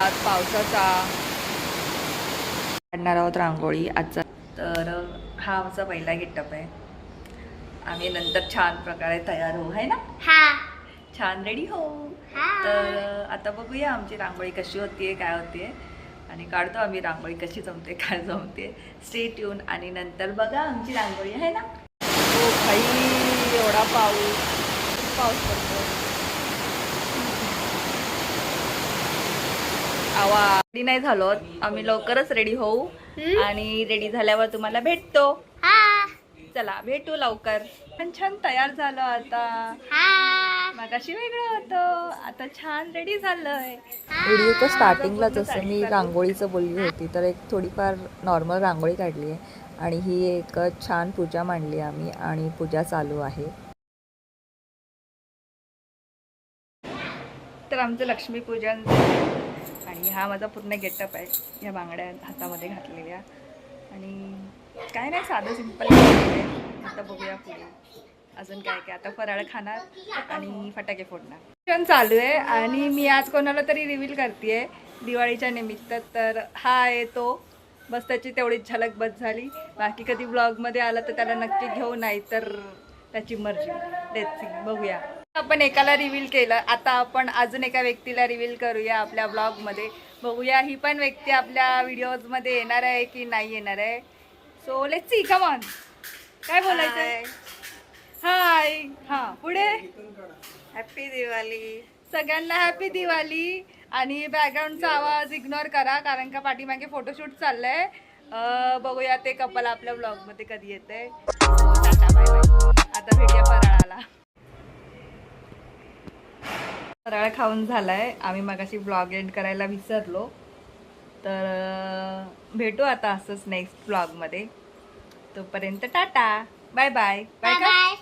आज पावसाचा काढणार आहोत रांगोळी आजचा. तर हा आमचा पहिला गेटअप आहे. आम्ही नंतर छान प्रकारे तयार होऊ आहे ना? हा. छान रेडी हो हा. तर आता बघूया आमची रांगोळी कशी होतीये काय होतीये. आणि काढतो आम्ही रांगोळी कशी जमते काय जमते. स्टे ट्यून आणि नंतर बघा आमची रांगोळी आहे ना? हो भाई एवढा पाऊस. पाऊस पडतो आवा रेडी नाही झालो आम्ही लवकरच रेडी होऊ. आणि रेडी झाल्यावर तुम्हाला भेटतो. हा. चला भेटू लवकर. छान छान तयार झालो आता. हा. मगाशी वेगळं होतं. आता छान रेडी झालंय. व्हिडिओच्या स्टार्टिंगला जसं मी रांगोळीचं बोलली होती. तर एक थोडीफार नॉर्मल रांगोळी काढली आहे. आणि ही एक छान पूजा मांडली आम्ही. आणि पूजा चालू आहे. तर आमचं लक्ष्मीपूजन आणि हा माझा पूर्ण गेटअप आहे. या बांगड्या हातामध्ये घातलेल्या. आणि काय नाही साधं सिंपल आता बघूया पुढे. अजून काय काय. आता फराळ खाणार आणि फटाके फोडणार. फंक्शन चालू आहे आणि मी आज कोणाला तरी रिव्हील करते दिवाळीच्या निमित्त तर हा आहे तो. बस त्याची तेवढीच झलक बस झाली. बाकी कधी ब्लॉगमध्ये आला तर त्याला नक्की घेऊ नाही तर त्याची मर्जी. देत बघूया. आपण एकाला रिव्हील केलं. आता आपण अजून एका व्यक्तीला रिव्हील करूया आपल्या ब्लॉगमध्ये बघूया ही पण व्यक्ती आपल्या व्हिडिओजमध्ये येणार आहे की नाही येणार आहे. So let's see come on काय बोलायचं हाय हां पुढे? हॅपी दिवाळी सगळ्यांना हॅपी दिवाळी आणि बॅकग्राऊंडचा आवाज इग्नोर करा कारण का पाठीमागे फोटोशूट चाललंय. अं, बघूया ते कपल आपल्या ब्लॉगमध्ये कधी येते टाटा बाय बाय फराळ खाऊन झालाय. आम्ही मगाशी ब्लॉग एंड करायला विसरलो. तर भेटू आता असंच नेक्स्ट ब्लॉगमध्ये तोपर्यंत tata. Bye bye bye bye